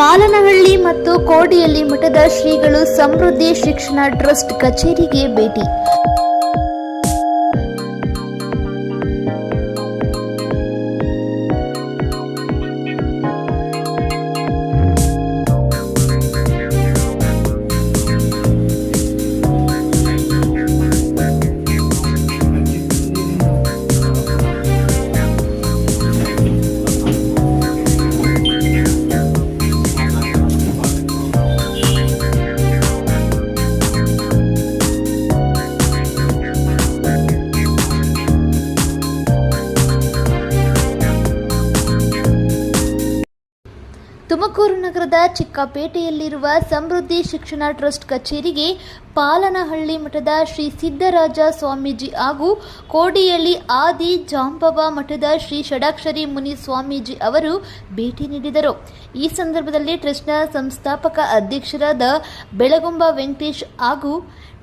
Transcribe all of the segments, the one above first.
ಪಾಲನಹಳ್ಳಿ ಮತ್ತು ಕೋಡಿಯಲ್ಲಿ ಮಠದ ಶ್ರೀಗಳು ಸಮೃದ್ಧಿ ಶಿಕ್ಷಣ ಟ್ರಸ್ಟ್ ಕಚೇರಿಗೆ ಭೇಟಿ ಚಿಕ್ಕಪೇಟೆಯಲ್ಲಿರುವ ಸಮೃದ್ಧಿ ಶಿಕ್ಷಣ ಟ್ರಸ್ಟ್ ಕಚೇರಿಗೆ ಪಾಲನಹಳ್ಳಿ ಮಠದ ಶ್ರೀ ಸಿದ್ದರಾಜ ಸ್ವಾಮೀಜಿ ಹಾಗೂ ಕೋಡಿಯಲ್ಲಿ ಆದಿ ಜಾಂಬವ ಮಠದ ಶ್ರೀ ಷಡಾಕ್ಷರಿ ಮುನಿ ಸ್ವಾಮೀಜಿ ಅವರು ಭೇಟಿ ನೀಡಿದರು. ಈ ಸಂದರ್ಭದಲ್ಲಿ ಟ್ರಸ್ಟ್ನ ಸಂಸ್ಥಾಪಕ ಅಧ್ಯಕ್ಷರಾದ ಬೆಳಗುಂಬ ವೆಂಕಟೇಶ್ ಹಾಗೂ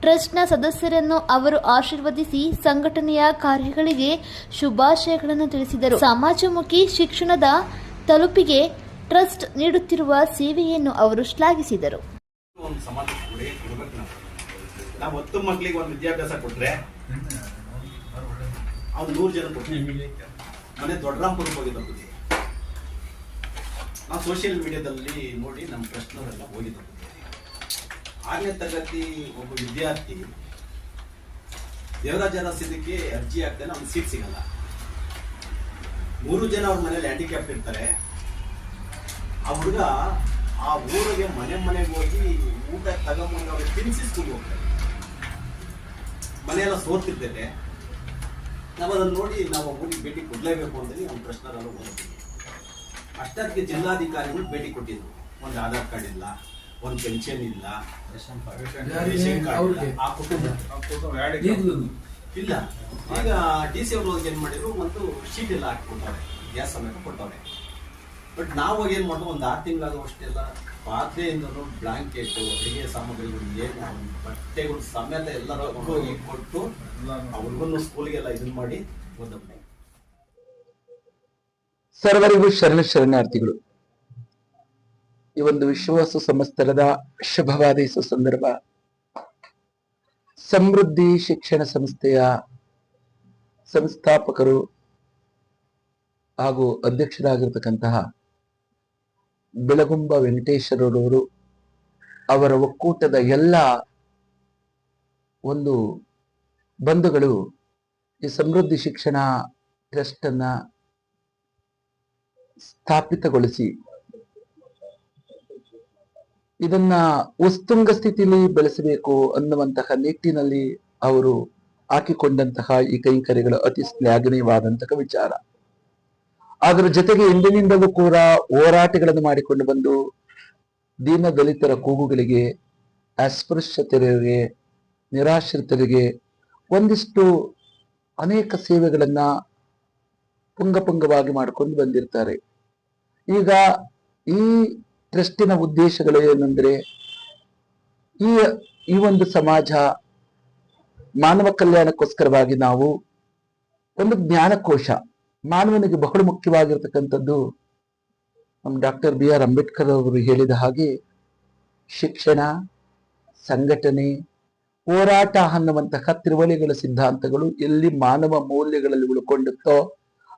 ಟ್ರಸ್ಟ್ನ ಸದಸ್ಯರನ್ನು ಅವರು ಆಶೀರ್ವದಿಸಿ ಸಂಘಟನೆಯ ಕಾರ್ಯಗಳಿಗೆ ಶುಭಾಶಯಗಳನ್ನು ತಿಳಿಸಿದರು. ಸಮಾಜಮುಖಿ ಶಿಕ್ಷಣದ ತಲುಪಿಗೆ ಟ್ರಸ್ಟ್ ನೀಡುತ್ತಿರುವ ಸೇವೆಯನ್ನು ಅವರು ಶ್ಲಾಘಿಸಿದರು. ನಾವು ಹತ್ತು ಮಕ್ಕಳಿಗೆ ಒಂದು ವಿದ್ಯಾಭ್ಯಾಸ ನೂರು ಜನ ಕೊಡ್ತೀವಿ ಮನೆ ಸೋಷಿಯಲ್ ಮೀಡಿಯಾದಲ್ಲಿ ನೋಡಿ ನಮ್ಮ ಪ್ರಶ್ನವರೆಲ್ಲ ಹೋಗಿದ್ದ ಆರನೇ ತರಗತಿ ಒಬ್ಬ ವಿದ್ಯಾರ್ಥಿ ದೇವರಾಜ ಸಿದ್ಧಕ್ಕೆ ಅರ್ಜಿ ಹಾಕ್ತಾನೆ ಅವ್ನಿಗೆ ಸೀಟ್ ಸಿಗಲ್ಲ. ಮೂರು ಜನ ಅವ್ರ ಮನೇಲಿ ಹ್ಯಾಂಡಿಕ್ಯಾಪ್ ಇರ್ತಾರೆ. ಆ ಹುಡುಗ ಆ ಊರಿಗೆ ಮನೆ ಮನೆಗೆ ಹೋಗಿ ಊಟ ತಗೊಂಡ್ಬಂದು ಅವ್ರಿಗೆ ತಿನ್ಸಿ ಸ್ಕೂಲ್ಗೆ ಹೋಗ್ತಾರೆ ಮನೆಯೆಲ್ಲ ಸೋತಿರ್ತೈತೆ ನಾವು ಅದನ್ನು ನೋಡಿ ನಾವು ಊರಿಗೆ ಭೇಟಿ ಕೊಡಲೇಬೇಕು ಅಂತೇಳಿ ಅವ್ನ ನಾನು ಓದ್ತೀವಿ ಅಷ್ಟಕ್ಕೆ ಜಿಲ್ಲಾಧಿಕಾರಿಗಳು ಭೇಟಿ ಕೊಟ್ಟಿದ್ರು. ಒಂದು ಆಧಾರ್ ಕಾರ್ಡ್ ಇಲ್ಲ ಒಂದು ಪೆನ್ಷನ್ ಇಲ್ಲ. ಆ ಕುಟುಂಬ ಇಲ್ಲ. ಈಗ ಡಿ ಸಿ ಅವರು ಏನ್ ಮಾಡಿದ್ರು ಒಂದು ಶೀಟ್ ಎಲ್ಲ ಹಾಕ್ಕೊಡ್ತಾರೆ ಗ್ಯಾಸ್ ಸಮೇತ ಕೊಡ್ತಾರೆ ಬಟ್ ನಾವು ಏನು ಮಾಡೋದು ಒಂದು ಆರು ತಿಂಗಳಾಗುವಷ್ಟೆಲ್ಲ ಪಾತ್ರೆಯಿಂದಲೂ ಬ್ಲಾಂಕೆಟ್, ಅಡುಗೆ ಸಾಮಗ್ರಿಗಳು ಏನು ಬಟ್ಟೆಗಳು ಸಮೇತ ಎಲ್ಲರೂ ಕೊಟ್ಟು ಅವ್ರಿಗೂ ಸ್ಕೂಲ್ಗೆಲ್ಲ ಇದನ್ನ ಮಾಡಿ ಓದಪ್ಪೆ ಸರ್ವರಿಗೂ ಶರಣ ಶರಣಾರ್ಥಿಗಳು. ಈ ಒಂದು ವಿಶ್ವಾಸ ಸಂಸ್ಥರದ ಶುಭವಾದ ಸಂದರ್ಭ ಸಮೃದ್ಧಿ ಶಿಕ್ಷಣ ಸಂಸ್ಥೆಯ ಸಂಸ್ಥಾಪಕರು ಹಾಗೂ ಅಧ್ಯಕ್ಷರಾಗಿರ್ತಕ್ಕಂತಹ ಬೆಳಗುಂಬ ವೆಂಕಟೇಶ್ವರರವರು ಅವರ ಒಕ್ಕೂಟದ ಎಲ್ಲ ಒಂದು ಬಂಧುಗಳು ಈ ಸಮೃದ್ಧಿ ಶಿಕ್ಷಣ ಟ್ರಸ್ಟ್ ಅನ್ನ ಸ್ಥಾಪಿತಗೊಳಿಸಿ. ಇದನ್ನ ಉಸ್ತುಂಗ ಸ್ಥಿತಿಯಲ್ಲಿ ಬೆಳೆಸಬೇಕು ಅನ್ನುವಂತಹ ನಿಟ್ಟಿನಲ್ಲಿ ಅವರು ಹಾಕಿಕೊಂಡಂತಹ ಈ ಕೈಂಕರ್ಯಗಳು ಅತಿ ಶ್ಲಾಘನೀಯವಾದಂತಹ ವಿಚಾರ. ಅದರ ಜೊತೆಗೆ ಇಂದಿನಿಂದಲೂ ಕೂಡ ಹೋರಾಟಗಳನ್ನು ಮಾಡಿಕೊಂಡು ಬಂದು ದೀನ ದಲಿತರ ಕೂಗುಗಳಿಗೆ ಅಸ್ಪೃಶ್ಯತೆಯರಿಗೆ ನಿರಾಶ್ರಿತರಿಗೆ ಒಂದಿಷ್ಟು ಅನೇಕ ಸೇವೆಗಳನ್ನ ಪುಂಗಪುಂಗವಾಗಿ ಮಾಡಿಕೊಂಡು ಬಂದಿರ್ತಾರೆ. ಈಗ ಈ ಟ್ರಸ್ಟಿನ ಉದ್ದೇಶಗಳು ಏನಂದ್ರೆ, ಈ ಈ ಒಂದು ಸಮಾಜ ಮಾನವ ಕಲ್ಯಾಣಕ್ಕೋಸ್ಕರವಾಗಿ ನಾವು ಒಂದು ಜ್ಞಾನಕೋಶ ಮಾನವನಿಗೆ ಬಹಳ ಮುಖ್ಯವಾಗಿರ್ತಕ್ಕಂಥದ್ದು ನಮ್ಮ ಡಾಕ್ಟರ್ ಬಿ ಆರ್ ಅಂಬೇಡ್ಕರ್ ಅವರು ಹೇಳಿದ ಹಾಗೆ ಶಿಕ್ಷಣ, ಸಂಘಟನೆ, ಹೋರಾಟ ಅನ್ನುವಂತಹ ತಿರುವಳಿಗಳ ಸಿದ್ಧಾಂತಗಳು ಎಲ್ಲಿ ಮಾನವ ಮೌಲ್ಯಗಳಲ್ಲಿ ಉಳ್ಕೊಂಡಿತ್ತೋ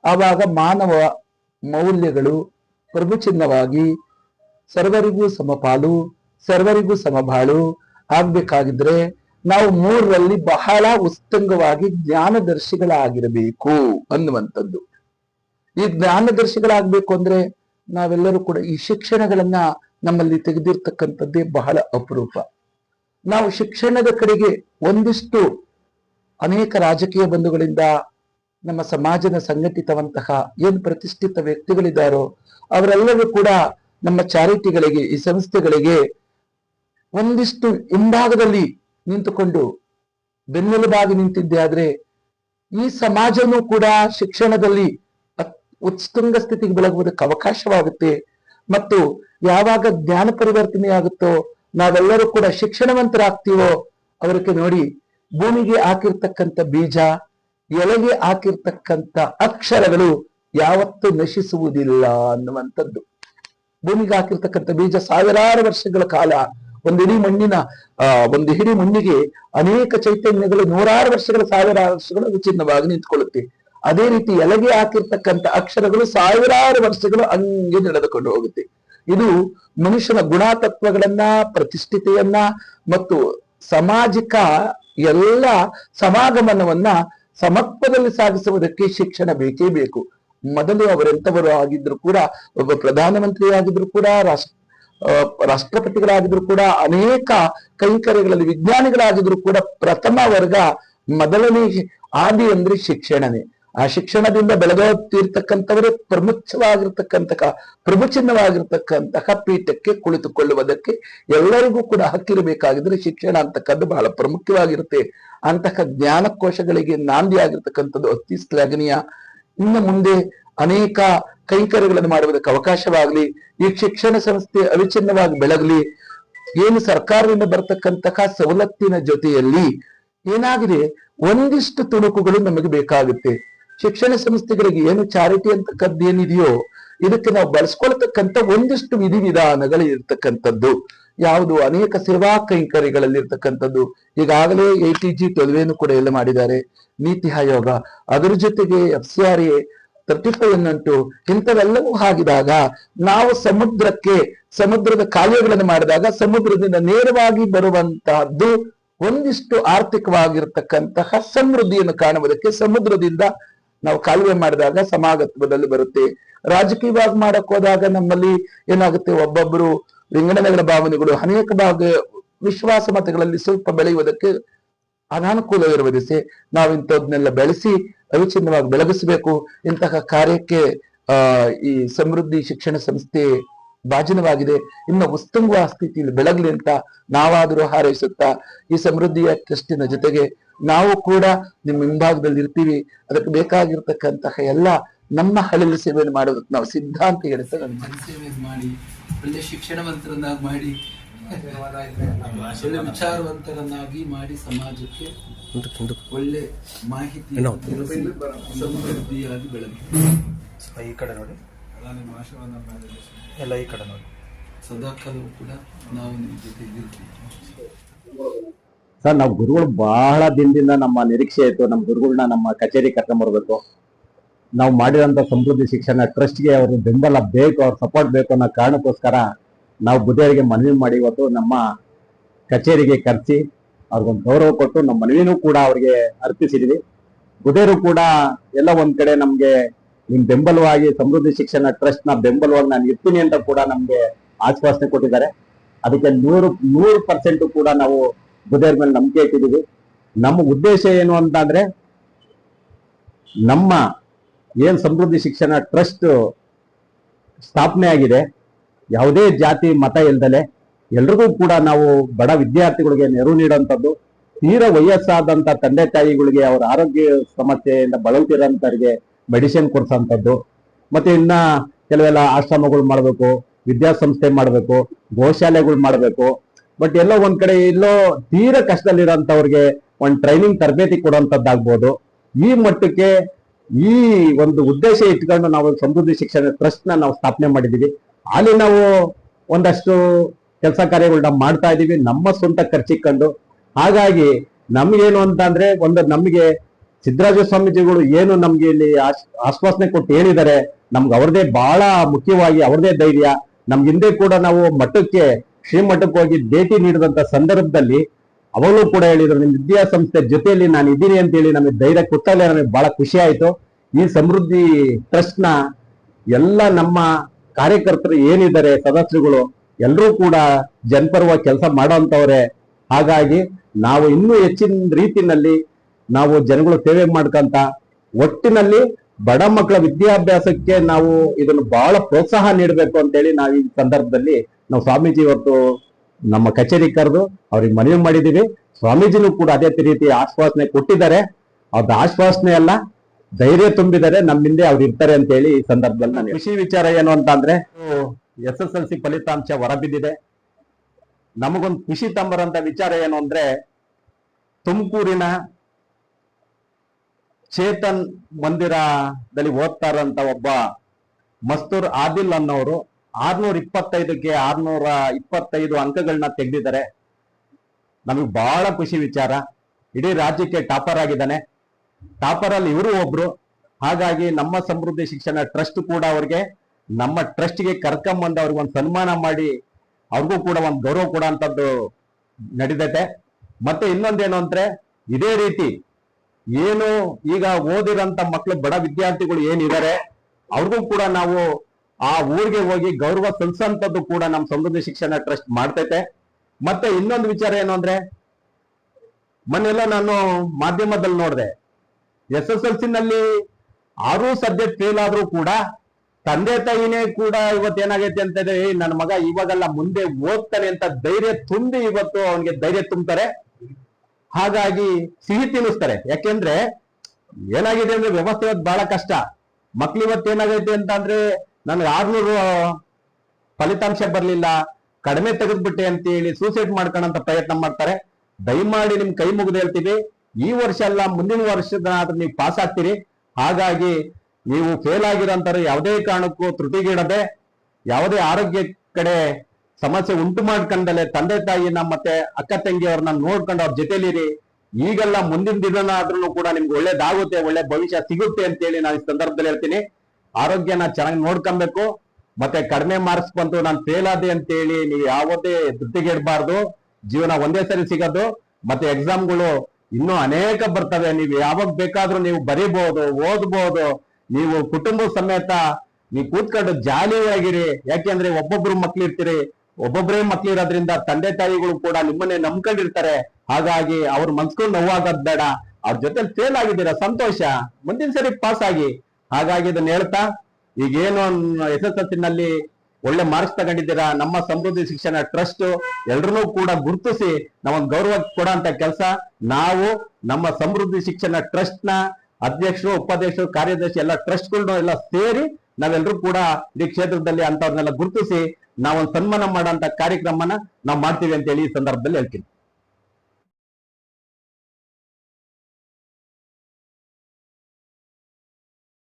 ಆವಾಗ ಮಾನವ ಮೌಲ್ಯಗಳು ಪ್ರಭುಚಿನ್ನವಾಗಿ ಸರ್ವರಿಗೂ ಸಮಪಾಲು, ಸರ್ವರಿಗೂ ಸಮಬಾಳು ಆಗ್ಬೇಕಾಗಿದ್ರೆ ನಾವು ಮೂರರಲ್ಲಿ ಬಹಳ ಉತ್ತಂಗವಾಗಿ ಜ್ಞಾನದರ್ಶಿಗಳಾಗಿರಬೇಕು ಅನ್ನುವಂಥದ್ದು. ಈ ಜ್ಞಾನದರ್ಶಿಗಳಾಗಬೇಕು ಅಂದ್ರೆ ನಾವೆಲ್ಲರೂ ಕೂಡ ಈ ಶಿಕ್ಷಣಗಳನ್ನ ನಮ್ಮಲ್ಲಿ ತೆಗೆದಿರ್ತಕ್ಕಂಥದ್ದೇ ಬಹಳ ಅಪರೂಪ. ನಾವು ಶಿಕ್ಷಣದ ಕಡೆಗೆ ಒಂದಿಷ್ಟು ಅನೇಕ ರಾಜಕೀಯ ಬಂಧುಗಳಿಂದ ನಮ್ಮ ಸಮಾಜದ ಸಂಘಟಿತವಂತಹ ಏನ್ ಪ್ರತಿಷ್ಠಿತ ವ್ಯಕ್ತಿಗಳಿದ್ದಾರೋ ಅವರೆಲ್ಲರೂ ಕೂಡ ನಮ್ಮ ಚಾರಿಟಿಗಳಿಗೆ, ಈ ಸಂಸ್ಥೆಗಳಿಗೆ ಒಂದಿಷ್ಟು ಹಿಂಭಾಗದಲ್ಲಿ ನಿಂತುಕೊಂಡು ಬೆನ್ನೆಲುಬಾಗಿ ನಿಂತಿದ್ದೆ ಆದ್ರೆ ಈ ಸಮಾಜನೂ ಕೂಡ ಶಿಕ್ಷಣದಲ್ಲಿ ಉತ್ಸ್ತುಂಗ ಸ್ಥಿತಿಗೆ ಬೆಳಗುವುದಕ್ಕೆ ಅವಕಾಶವಾಗುತ್ತೆ. ಮತ್ತು ಯಾವಾಗ ಜ್ಞಾನ ಪರಿವರ್ತನೆ ಆಗುತ್ತೋ ನಾವೆಲ್ಲರೂ ಕೂಡ ಶಿಕ್ಷಣವಂತರಾಗ್ತೀವೋ, ಅವರಿಗೆ ನೋಡಿ, ಭೂಮಿಗೆ ಹಾಕಿರ್ತಕ್ಕಂಥ ಬೀಜ, ಎಲೆಗೆ ಹಾಕಿರ್ತಕ್ಕಂಥ ಅಕ್ಷರಗಳು ಯಾವತ್ತೂ ನಶಿಸುವುದಿಲ್ಲ ಅನ್ನುವಂಥದ್ದು. ಭೂಮಿಗೆ ಹಾಕಿರ್ತಕ್ಕಂಥ ಬೀಜ ಸಾವಿರಾರು ವರ್ಷಗಳ ಕಾಲ ಒಂದಿಡೀ ಮಣ್ಣಿನ, ಆ, ಒಂದು ಹಿಡಿ ಮಣ್ಣಿಗೆ ಅನೇಕ ಚೈತನ್ಯಗಳು ನೂರಾರು ವರ್ಷಗಳ, ಸಾವಿರಾರು ವರ್ಷಗಳು ವಿಚ್ಛಿನ್ನವಾಗಿ ನಿಂತ್ಕೊಳ್ಳುತ್ತೆ. ಅದೇ ರೀತಿ ಎಲಗೆ ಹಾಕಿರ್ತಕ್ಕಂಥ ಅಕ್ಷರಗಳು ಸಾವಿರಾರು ವರ್ಷಗಳು ಹಂಗೆ ನಡೆದುಕೊಂಡು ಹೋಗುತ್ತೆ. ಇದು ಮನುಷ್ಯನ ಗುಣತತ್ವಗಳನ್ನ, ಪ್ರತಿಷ್ಠಿತೆಯನ್ನ ಮತ್ತು ಸಾಮಾಜಿಕ ಎಲ್ಲ ಸಮಾಗಮನವನ್ನ ಸಮತ್ವದಲ್ಲಿ ಸಾಗಿಸುವುದಕ್ಕೆ ಶಿಕ್ಷಣ ಬೇಕೇ ಬೇಕು. ಮೊದಲು ಅವರೆಂಥವರು ಆಗಿದ್ರು ಕೂಡ, ಒಬ್ಬ ಪ್ರಧಾನಮಂತ್ರಿ ಆಗಿದ್ರು ಕೂಡ, ರಾಷ್ಟ್ರ ರಾಷ್ಟ್ರಪತಿಗಳಾಗಿದ್ರು ಕೂಡ, ಅನೇಕ ಕೈಂಕರ್ಯಗಳಲ್ಲಿ ವಿಜ್ಞಾನಿಗಳಾಗಿದ್ರು ಕೂಡ ಪ್ರಥಮ ವರ್ಗ ಮೊದಲನೇ ಆದಿ ಅಂದ್ರೆ ಶಿಕ್ಷಣನೇ. ಆ ಶಿಕ್ಷಣದಿಂದ ಬೆಳೆದೋಗ್ತಿರ್ತಕ್ಕಂಥವರೇ ಪ್ರಮುಖವಾಗಿರ್ತಕ್ಕಂತಹ ಪ್ರಮುಚ್ಛಿನ್ನವಾಗಿರ್ತಕ್ಕಂತಹ ಪೀಠಕ್ಕೆ ಕುಳಿತುಕೊಳ್ಳುವುದಕ್ಕೆ ಎಲ್ಲರಿಗೂ ಕೂಡ ಹಕ್ಕಿರಬೇಕಾಗಿದ್ರೆ ಶಿಕ್ಷಣ ಅಂತಕ್ಕದ್ದು ಬಹಳ ಪ್ರಮುಖವಾಗಿರುತ್ತೆ ಅಂತಹ ಜ್ಞಾನಕೋಶಗಳಿಗೆ ನಾಂದಿ ಆಗಿರ್ತಕ್ಕಂಥದ್ದು ಅತಿ ಶ್ಲಾಘನೀಯ. ಇನ್ನು ಮುಂದೆ ಅನೇಕ ಕೈಂಕರ್ಯಗಳನ್ನು ಮಾಡುವುದಕ್ಕೆ ಅವಕಾಶವಾಗಲಿ, ಈ ಶಿಕ್ಷಣ ಸಂಸ್ಥೆ ಅವಿಚ್ಛಿನ್ನವಾಗಿ ಬೆಳಗಲಿ, ಏನು ಸರ್ಕಾರದಿಂದ ಬರ್ತಕ್ಕಂತಹ ಸವಲತ್ತಿನ ಜೊತೆಯಲ್ಲಿ ಏನಾಗಿದೆ, ಒಂದಿಷ್ಟು ತುಣುಕುಗಳು ನಮಗೆ ಬೇಕಾಗುತ್ತೆ. ಶಿಕ್ಷಣ ಸಂಸ್ಥೆಗಳಿಗೆ ಏನು ಚಾರಿಟಿ ಅಂತಕ್ಕದ್ದು ಏನಿದೆಯೋ, ಇದಕ್ಕೆ ನಾವು ಬಳಸ್ಕೊಳ್ತಕ್ಕಂಥ ಒಂದಿಷ್ಟು ವಿಧಿವಿಧಾನಗಳು ಇರ್ತಕ್ಕಂಥದ್ದು ಯಾವುದು? ಅನೇಕ ಸೇವಾ ಕೈಂಕರ್ಯಗಳಲ್ಲಿ ಇರ್ತಕ್ಕಂಥದ್ದು ಈಗಾಗಲೇ ಎ ಟಿ ಜಿ ತೊಲವೆಯನ್ನು ಕೂಡ ಎಲ್ಲ ಮಾಡಿದ್ದಾರೆ. ನೀತಿ ಆಯೋಗ. ಅದರ ಜೊತೆಗೆ F C R A thirty five ಇಂಥವೆಲ್ಲವೂ ಆಗಿದಾಗ ನಾವು ಸಮುದ್ರಕ್ಕೆ, ಸಮುದ್ರದ ಕಾರ್ಯಗಳನ್ನು ಮಾಡಿದಾಗ ಸಮುದ್ರದಿಂದ ನೇರವಾಗಿ ಬರುವಂತಹದ್ದು ಒಂದಿಷ್ಟು ಆರ್ಥಿಕವಾಗಿರ್ತಕ್ಕಂತಹ ಸಮೃದ್ಧಿಯನ್ನು ಕಾಣುವುದಕ್ಕೆ ಸಮುದ್ರದಿಂದ ನಾವು ಕಾಲುವೆ ಮಾಡಿದಾಗ ಸಮಾಗತ್ವದಲ್ಲಿ ಬರುತ್ತೆ. ರಾಜಕೀಯವಾಗಿ ಮಾಡಕ್ ಹೋದಾಗ ನಮ್ಮಲ್ಲಿ ಏನಾಗುತ್ತೆ? ಒಬ್ಬೊಬ್ರು ವಿಂಗಡನೆಗಳ ಭಾವನೆಗಳು, ಅನೇಕ ಭಾಗ ವಿಶ್ವಾಸ ಮತಗಳಲ್ಲಿ ಸ್ವಲ್ಪ ಬೆಳೆಯುವುದಕ್ಕೆ ಅನಾನುಕೂಲವಿರುವುದಿಸೆ ನಾವು ಇಂಥದ್ನೆಲ್ಲ ಬೆಳೆಸಿ, ಅವಿಚ್ಛಿನ್ನವಾಗಿ ಬೆಳಗಿಸಬೇಕು. ಇಂತಹ ಕಾರ್ಯಕ್ಕೆ ಈ ಸಮೃದ್ಧಿ ಶಿಕ್ಷಣ ಸಂಸ್ಥೆ ಭಾಜನವಾಗಿದೆ. ಇನ್ನು ಉತ್ತುಂಗ ಸ್ಥಿತಿಯಲ್ಲಿ ಬೆಳಗಲಿ ಅಂತ ನಾವಾದರೂ ಹಾರೈಸುತ್ತಾ, ಈ ಸಮೃದ್ಧಿಯ ಟ್ರಸ್ಟಿನ ಜೊತೆಗೆ ನಾವು ಕೂಡ ನಿಮ್ಮ ಹಿಂಭಾಗದಲ್ಲಿ ಇರ್ತೀವಿ. ಅದಕ್ಕೆ ಬೇಕಾಗಿರ್ತಕ್ಕಂತಹ ಎಲ್ಲ ನಮ್ಮ ಹಳ್ಳಿ ಸೇವೆಯನ್ನು ಮಾಡೋದಕ್ಕೆ ನಾವು ಸಿದ್ಧಾಂತ ಅಂತ ಹೇಳ್ತಾ ಮಾಡಿ ಒಳ್ಳೆ ಶಿಕ್ಷಣವಂತರನ್ನಾಗಿ ಮಾಡಿ ಒಳ್ಳೆ ವಿಚಾರವಂತರನ್ನಾಗಿ ಮಾಡಿ ಸಮಾಜಕ್ಕೆ ಒಳ್ಳೆ ಮಾಹಿತಿ ಸಮೃದ್ಧಿಯಾಗಿ ಬೆಳಗ್ಗೆ ಈ ಕಡೆ ನೋಡಿ. ಎಲ್ಲ ಈ ಕಡೆ ನೋಡಿ. ಸದಾಕಾಲವೂ ಕೂಡ ನಾವು ನಿಮ್ಮ ಜೊತೆ ಇರ್ತೀವಿ. ಸರ್, ನಾವು ಗುರುಗಳು ಬಹಳ ದಿನದಿಂದ ನಮ್ಮ ನಿರೀಕ್ಷೆ ಇತ್ತು ನಮ್ಮ ಗುರುಗಳನ್ನ ನಮ್ಮ ಕಚೇರಿ ಕರ್ಕೊಂಡ್ಬರ್ಬೇಕು ನಾವು ಮಾಡಿರೋಂಥ ಸಮೃದ್ಧಿ ಶಿಕ್ಷಣ, ಟ್ರಸ್ಟ್ಗೆ ಅವರು ಬೆಂಬಲ ಬೇಕು, ಅವ್ರ ಸಪೋರ್ಟ್ ಬೇಕು ಅನ್ನೋ ಕಾರಣಕ್ಕೋಸ್ಕರ ನಾವು ಬುದ್ಧಿಯರಿಗೆ ಮನವಿ ಮಾಡಿ ಇವತ್ತು ನಮ್ಮ ಕಚೇರಿಗೆ ಕರೆಸಿ, ಅವ್ರಿಗೊಂದು ಗೌರವ ಕೊಟ್ಟು ನಮ್ಮ ಮನವಿನೂ ಕೂಡ ಅವ್ರಿಗೆ ಅರ್ಪಿಸಿದ್ವಿ. ಬುಧೇರು ಕೂಡ ಎಲ್ಲ ಒಂದ್ ಕಡೆ ನಮ್ಗೆ ನಿಮ್ ಬೆಂಬಲವಾಗಿ ಸಮೃದ್ಧಿ ಶಿಕ್ಷಣ ಟ್ರಸ್ಟ್ನ ಬೆಂಬಲವಾಗಿ ನಾನು ಇರ್ತೀನಿ ಅಂತ ಕೂಡ ನಮ್ಗೆ ಆಶ್ವಾಸನೆ ಕೊಟ್ಟಿದ್ದಾರೆ. ಅದಕ್ಕೆ ನೂರು ನೂರು ಪರ್ಸೆಂಟ್ ಕೂಡ ನಾವು ಬುಧೇರ್ ಮೇಲೆ ನಂಬಿಕೆ ಇಟ್ಟಿದ್ದೀವಿ. ನಮ್ಮ ಉದ್ದೇಶ ಏನು ಅಂತಂದ್ರೆ, ನಮ್ಮ ಏನ್ ಸಮೃದ್ಧಿ ಶಿಕ್ಷಣ ಟ್ರಸ್ಟ್ ಸ್ಥಾಪನೆ ಆಗಿದೆ, ಯಾವುದೇ ಜಾತಿ, ಮತ ಇಲ್ದಲೆ ಎಲ್ರಿಗೂ ಕೂಡ ನಾವು ಬಡ ವಿದ್ಯಾರ್ಥಿಗಳಿಗೆ ನೆರವು ನೀಡುವಂಥದ್ದು, ತೀರ ವಯಸ್ಸಾದಂತ ತಂದೆ ತಾಯಿಗಳಿಗೆ ಅವರ ಆರೋಗ್ಯ ಸಮಸ್ಯೆಯಿಂದ ಬಳಲ್ತಿರೋಂಥವ್ರಿಗೆ ಮೆಡಿಸಿನ್ ಕೊಡ್ಸೋಂಥದ್ದು. ಮತ್ತೆ ಇನ್ನ ಕೆಲವೆಲ್ಲ ಆಶ್ರಮಗಳು ಮಾಡಬೇಕು, ವಿದ್ಯಾಸಂಸ್ಥೆ ಮಾಡಬೇಕು, ಗೋಶಾಲೆಗಳು ಮಾಡಬೇಕು. ಬಟ್ ಎಲ್ಲೋ ಒಂದ್ ಕಡೆ ಎಲ್ಲೋ ತೀರ ಕಷ್ಟದಲ್ಲಿರೋಂಥವ್ರಿಗೆ ಒಂದ್ ಟ್ರೈನಿಂಗ್ ತರಬೇತಿ ಕೊಡುವಂತದ್ದಾಗ್ಬೋದು ಈ ಮಟ್ಟಕ್ಕೆ ಈ ಒಂದು ಉದ್ದೇಶ ಇಟ್ಕೊಂಡು ನಾವು ಸಮೃದ್ಧಿ ಶಿಕ್ಷಣ ಟ್ರಸ್ಟ್ನ ನಾವು ಸ್ಥಾಪನೆ ಮಾಡಿದೀವಿ. ಅಲ್ಲಿ ನಾವು ಒಂದಷ್ಟು ಕೆಲಸ ಕಾರ್ಯಗಳನ್ನ ಮಾಡ್ತಾ ಇದೀವಿ. ನಮ್ಮ ಸ್ವಂತ ಖರ್ಚಿಕೊಂಡು ಹಾಗಾಗಿ ನಮ್ಗೇನು ಅಂತ ಅಂದ್ರೆ ಒಂದು ನಮಗೆ ಸಿದ್ದರಾಜ ಸ್ವಾಮೀಜಿಗಳು ಏನು ನಮ್ಗೆ ಇಲ್ಲಿ ಆಶ್- ಆಶ್ವಾಸನೆ ಕೊಟ್ಟು ಹೇಳಿದ್ದಾರೆ, ನಮ್ಗೆ ಅವ್ರದೇ ಬಹಳ ಮುಖ್ಯವಾಗಿ ಅವ್ರದೇ ಧೈರ್ಯ. ನಮ್ಗೆ ಹಿಂದೆ ಕೂಡ ನಾವು ಮಠಕ್ಕೆ ಶ್ರೀಮಠಕ್ಕೆ ಹೋಗಿ ಭೇಟಿ ನೀಡಿದಂತ ಸಂದರ್ಭದಲ್ಲಿ ಅವಳು ಕೂಡ ಹೇಳಿದ್ರು ನಿಮ್ ವಿದ್ಯಾಸಂಸ್ಥೆ ಜೊತೆಯಲ್ಲಿ ನಾನು ಇದ್ದೀನಿ ಅಂತ ಹೇಳಿ ನಮಗೆ ಧೈರ್ಯ ಕೊಟ್ಟಲ್ಲೇ ನಮಗೆ ಬಹಳ ಖುಷಿ ಆಯ್ತು. ಈ ಸಮೃದ್ಧಿ ಟ್ರಸ್ಟ್ನ ಎಲ್ಲ ನಮ್ಮ ಕಾರ್ಯಕರ್ತರು ಏನಿದ್ದಾರೆ, ಸದಸ್ಯರುಗಳು ಎಲ್ಲರೂ ಕೂಡ ಜನಪರವಾಗಿ ಕೆಲಸ ಮಾಡೋಂಥವ್ರೆ ಹಾಗಾಗಿ ನಾವು ಇನ್ನೂ ಹೆಚ್ಚಿನ ರೀತಿನಲ್ಲಿ ನಾವು ಜನಗಳು ಸೇವೆ ಮಾಡ್ಕಂತ ಒಟ್ಟಿನಲ್ಲಿ ಬಡ ಮಕ್ಕಳ ವಿದ್ಯಾಭ್ಯಾಸಕ್ಕೆ ನಾವು ಇದನ್ನು ಬಹಳ ಪ್ರೋತ್ಸಾಹ ನೀಡಬೇಕು ಅಂತೇಳಿ ನಾವು ಈ ಸಂದರ್ಭದಲ್ಲಿ ನಾವು ಸ್ವಾಮೀಜಿ ಇವತ್ತು ನಮ್ಮ ಕಚೇರಿ ಕರೆದು ಅವ್ರಿಗೆ ಮನವಿ ಮಾಡಿದ್ದೀವಿ. ಸ್ವಾಮೀಜಿನೂ ಕೂಡ ಅದೇ ರೀತಿ ಆಶ್ವಾಸನೆ ಕೊಟ್ಟಿದ್ದಾರೆ. ಅವ್ರದ್ದು ಆಶ್ವಾಸನೆ ಅಲ್ಲ ಧೈರ್ಯ ತುಂಬಿದ್ದಾರೆ. ನಮ್ಮ ಹಿಂದೆ ಅವ್ರು ಇರ್ತಾರೆ ಅಂತ ಹೇಳಿ ಈ ಸಂದರ್ಭದಲ್ಲಿ ನಾನು ಖುಷಿ ವಿಚಾರ ಏನು ಅಂತ ಅಂದ್ರೆ ಎಸ್ ಎಸ್ ಎಲ್ ಸಿ ಫಲಿತಾಂಶ ಹೊರಬಿದ್ದಿದೆ. ನಮಗೊಂದು ಖುಷಿ ತಂಬರಂತ ವಿಚಾರ ಏನು ಅಂದ್ರೆ ತುಮಕೂರಿನ ಚೇತನ್ ಮಂದಿರದಲ್ಲಿ ಓದ್ತಾರಂತ ಒಬ್ಬ ಮಸ್ತೂರ್ ಆದಿಲ್ ಅನ್ನೋರು ಆರ್ನೂರ ಇಪ್ಪತ್ತೈದಕ್ಕೆ ಆರ್ನೂರ ಇಪ್ಪತ್ತೈದು ಅಂಕಗಳನ್ನ ತೆಗೆದಿದ್ದಾರೆ. ನಮಗೆ ಬಹಳ ಖುಷಿ ವಿಚಾರ. ಇಡೀ ರಾಜ್ಯಕ್ಕೆ ಟಾಪರ್ ಆಗಿದ್ದಾನೆ. ಟಾಪರ್ ಅಲ್ಲಿ ಇವರು ಒಬ್ರು. ಹಾಗಾಗಿ ನಮ್ಮ ಸಮೃದ್ಧಿ ಶಿಕ್ಷಣ ಟ್ರಸ್ಟ್ ಕೂಡ ಅವ್ರಿಗೆ, ನಮ್ಮ ಟ್ರಸ್ಟ್ಗೆ ಕರ್ಕೊಂಬಂದು ಅವ್ರಿಗೆ ಒಂದು ಸನ್ಮಾನ ಮಾಡಿ, ಅವ್ರಿಗೂ ಕೂಡ ಒಂದು ಗೌರವ ಕೂಡ ಅಂತದ್ದು ನಡೀತೈತೆ. ಮತ್ತೆ ಇನ್ನೊಂದೇನು ಅಂದ್ರೆ, ಇದೇ ರೀತಿ ಏನು ಈಗ ಓದಿರಂತ ಮಕ್ಕಳು ಬಡ ವಿದ್ಯಾರ್ಥಿಗಳು ಏನಿದ್ದಾರೆ, ಅವ್ರಿಗೂ ಕೂಡ ನಾವು ಆ ಊರಿಗೆ ಹೋಗಿ ಗೌರವ ಸಲ್ಲಿಸಂತದ್ದು ಕೂಡ ನಮ್ಮ ಸಮೃದ್ಧಿ ಶಿಕ್ಷಣ ಟ್ರಸ್ಟ್ ಮಾಡ್ತೈತೆ. ಮತ್ತೆ ಇನ್ನೊಂದು ವಿಚಾರ ಏನು ಅಂದ್ರೆ, ಮೊನ್ನೆಲ್ಲ ನಾನು ಮಾಧ್ಯಮದಲ್ಲಿ ನೋಡಿದೆ. ಎಸ್ ಎಸ್ ಎಲ್ ಸಿ ನಲ್ಲಿ ಆರು ಸಬ್ಜೆಕ್ಟ್ ಫೇಲ್ ಆದ್ರೂ ಕೂಡ ತಂದೆ ತಾಯಿನೇ ಕೂಡ ಇವತ್ತೇನಾಗೈತೆ ಹೇಳಿ ನನ್ನ ಮಗ ಇವಾಗೆಲ್ಲ ಮುಂದೆ ಓದ್ತಾನೆ ಅಂತ ಧೈರ್ಯ ತುಂಬಿ ಇವತ್ತು ಅವನಿಗೆ ಧೈರ್ಯ ತುಂಬ್ತಾರೆ. ಹಾಗಾಗಿ ಸಿಹಿ ತಿನ್ನಿಸ್ತಾರೆ. ಯಾಕೆಂದ್ರೆ ಏನಾಗಿದೆ ಅಂದ್ರೆ ವ್ಯವಸ್ಥೆ ಬಹಳ ಕಷ್ಟ. ಮಕ್ಳು ಇವತ್ತು ಏನಾಗೈತೆ ಅಂತ ಅಂದ್ರೆ ನನ್ಗೆ ಆರ್ನೂರು ಫಲಿತಾಂಶ ಬರಲಿಲ್ಲ. ಕಡಿಮೆ ತೆಗೆದ್ಬಿಟ್ಟೆ ಅಂತ ಹೇಳಿ ಸೂಸೈಡ್ ಮಾಡ್ಕೊಳ್ಳೋಂತ ಪ್ರಯತ್ನ ಮಾಡ್ತಾರೆ. ದಯಮಾಡಿ ನಿಮ್ ಕೈ ಮುಗಿದು ಹೇಳ್ತೀವಿ ಈ ವರ್ಷ ಅಲ್ಲ, ಮುಂದಿನ ವರ್ಷದ ನೀವು ಪಾಸ್ ಆಗ್ತೀರಿ. ಹಾಗಾಗಿ ನೀವು ಫೇಲ್ ಆಗಿರೋಂಥವ್ರು ಯಾವುದೇ ಕಾರಣಕ್ಕೂ ತೃಟಿಗೀಡದೆ ಯಾವುದೇ ಆರೋಗ್ಯ ಕಡೆ ಸಮಸ್ಯೆ ಉಂಟು ಮಾಡ್ಕೊಂಡಲೆ ತಂದೆ ತಾಯಿನ ಮತ್ತೆ ಅಕ್ಕ ತಂಗಿಯವ್ರನ್ನ ನೋಡ್ಕೊಂಡು ಅವ್ರ ಜೊತೆಲಿರಿ. ಈಗೆಲ್ಲ ಮುಂದಿನ ದಿನನಾದ್ರೂ ಕೂಡ ನಿಮ್ಗೆ ಒಳ್ಳೇದಾಗುತ್ತೆ, ಒಳ್ಳೆ ಭವಿಷ್ಯ ಸಿಗುತ್ತೆ ಅಂತೇಳಿ ನಾನು ಈ ಸಂದರ್ಭದಲ್ಲಿ ಹೇಳ್ತೀನಿ. ಆರೋಗ್ಯನ ಚೆನ್ನಾಗಿ ನೋಡ್ಕೊಬೇಕು, ಮತ್ತೆ ಕಡಿಮೆ ಮಾರ್ಕ್ಸ್ ಬಂತು, ನಾನು ಫೇಲ್ ಆದೆ ಅಂತೇಳಿ ನೀವು ಯಾವುದೇ ಧೃತಿಗೆಡಬಾರ್ದು ಜೀವನ ಒಂದೇ ಸರಿ ಸಿಗೋದು, ಮತ್ತೆ ಎಕ್ಸಾಮ್ಗಳು ಇನ್ನೂ ಅನೇಕ ಬರ್ತವೆ, ನೀವು ಯಾವಾಗ ಬೇಕಾದ್ರೂ ನೀವು ಬರೀಬಹುದು ಓದ್ಬಹುದು ನೀವು ಕುಟುಂಬ ಸಮೇತ ನೀವು ಕೂತ್ಕೊಂಡು ಜಾಲಿಯಾಗಿರಿ ಯಾಕೆಂದ್ರೆ ಒಬ್ಬೊಬ್ರು ಮಕ್ಳು ಇರ್ತೀರಿ ಒಬ್ಬೊಬ್ಬರೇ ಮಕ್ಳು ಇರೋದ್ರಿಂದ ತಂದೆ ತಾಯಿಗಳು ಕೂಡ ನಿಮ್ಮನ್ನೇ ನಂಬ್ಕೊಂಡಿರ್ತಾರೆ, ಹಾಗಾಗಿ ಅವ್ರ ಮನ್ಸ್ಕೊಂಡು ನೋವಾಗದ್ ಬೇಡ, ಅವ್ರ ಜೊತೆ ಫೇಲ್ ಆಗಿದ್ದೀರಾ, ಸಂತೋಷ, ಮುಂದಿನ ಸರಿ ಪಾಸ್ ಆಗಿ. ಹಾಗಾಗಿ ಇದನ್ನ ಹೇಳ್ತಾ, ಈಗೇನು ಎಸ್ ಎಸ್ ಎಲ್ನಲ್ಲಿ ಒಳ್ಳೆ ಮಾರ್ಕ್ಸ್ ತಗೊಂಡಿದ್ದೀರಾ, ನಮ್ಮ ಸಮೃದ್ಧಿ ಶಿಕ್ಷಣ ಟ್ರಸ್ಟ್ ಎಲ್ರನ್ನೂ ಕೂಡ ಗುರುತಿಸಿ ನಾವೊಂದು ಗೌರವ ಕೊಡೋಂತ ಕೆಲಸ. ನಾವು ನಮ್ಮ ಸಮೃದ್ಧಿ ಶಿಕ್ಷಣ ಟ್ರಸ್ಟ್ನ ಅಧ್ಯಕ್ಷರು, ಉಪಾಧ್ಯಕ್ಷರು, ಕಾರ್ಯದರ್ಶಿ ಎಲ್ಲ ಟ್ರಸ್ಟ್ಗಳನ್ನ ಎಲ್ಲ ಸೇರಿ ನಾವೆಲ್ಲರೂ ಕೂಡ ಈ ಕ್ಷೇತ್ರದಲ್ಲಿ ಅಂತವ್ರನ್ನೆಲ್ಲ ಗುರುತಿಸಿ ನಾವೊಂದು ಸನ್ಮಾನ ಮಾಡೋಂತ ಕಾರ್ಯಕ್ರಮನ ನಾವು ಮಾಡ್ತೀವಿ ಅಂತ ಹೇಳಿ ಈ ಸಂದರ್ಭದಲ್ಲಿ ಹೇಳ್ತೀನಿ.